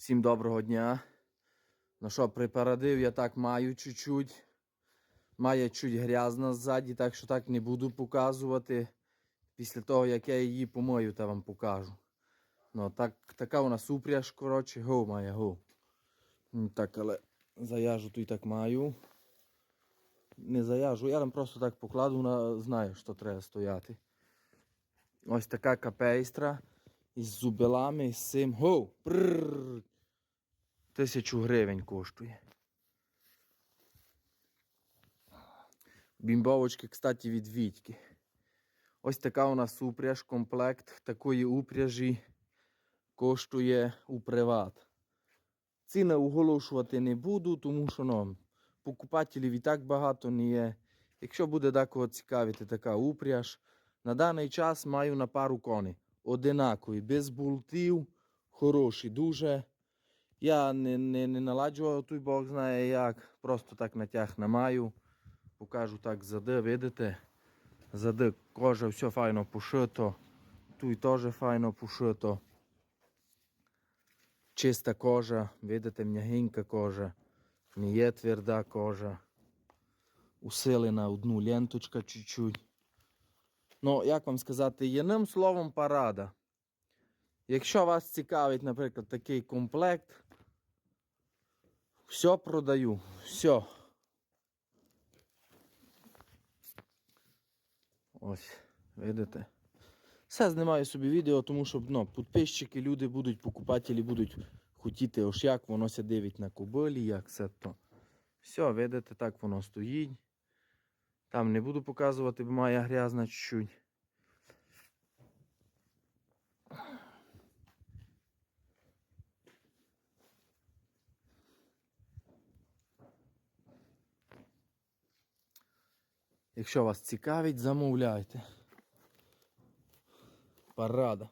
Всім доброго дня. Ну що, припарадив я так маю чуть-чуть. Має чуть грязно ззаді, так що так не буду показувати. Після того, як я її помою, та вам покажу. Ну, так, така у нас упряж, коротше, го має го. М, Так, але заяжу тут так маю. Не заяжу, я там просто так покладу, знаю, що треба стояти. Ось така капейстра із зубилами, із цим. Гоу! Тисячу гривень коштує. Бімбовочки, кстати, від Вітьки. Ось така у нас упряж, комплект такої упряжі коштує у приват. Ціни оголошувати не буду, тому що ну, покупателів і так багато не є. Якщо буде декого цікавити така упряж, на даний час маю на пару коней. Одинакові, без бултів, хороші, дуже. Я не, не, не наладжував той Бог знає як. Просто так натяг не маю. Покажу так зади, видите? Зади кожа, все файно пошито. Тут теж файно пошито. Чиста кожа, видите, м'ягенька кожа. Не є тверда кожа. Усилена одну ленточка чуть-чуть. Ну, як вам сказати, єдним словом парада. Якщо вас цікавить, наприклад, такий комплект, все продаю. Все. Ось, видите? Все знімаю собі відео, тому що ну, підписчики, люди будуть, покупателі будуть хотіти, ось як воно ся дивить на кобилі, як все то. Все, видите, так воно стоїть. Там не буду показувати, бо має грязна чуть-чуть. Якщо вас цікавить, замовляйте. Парада.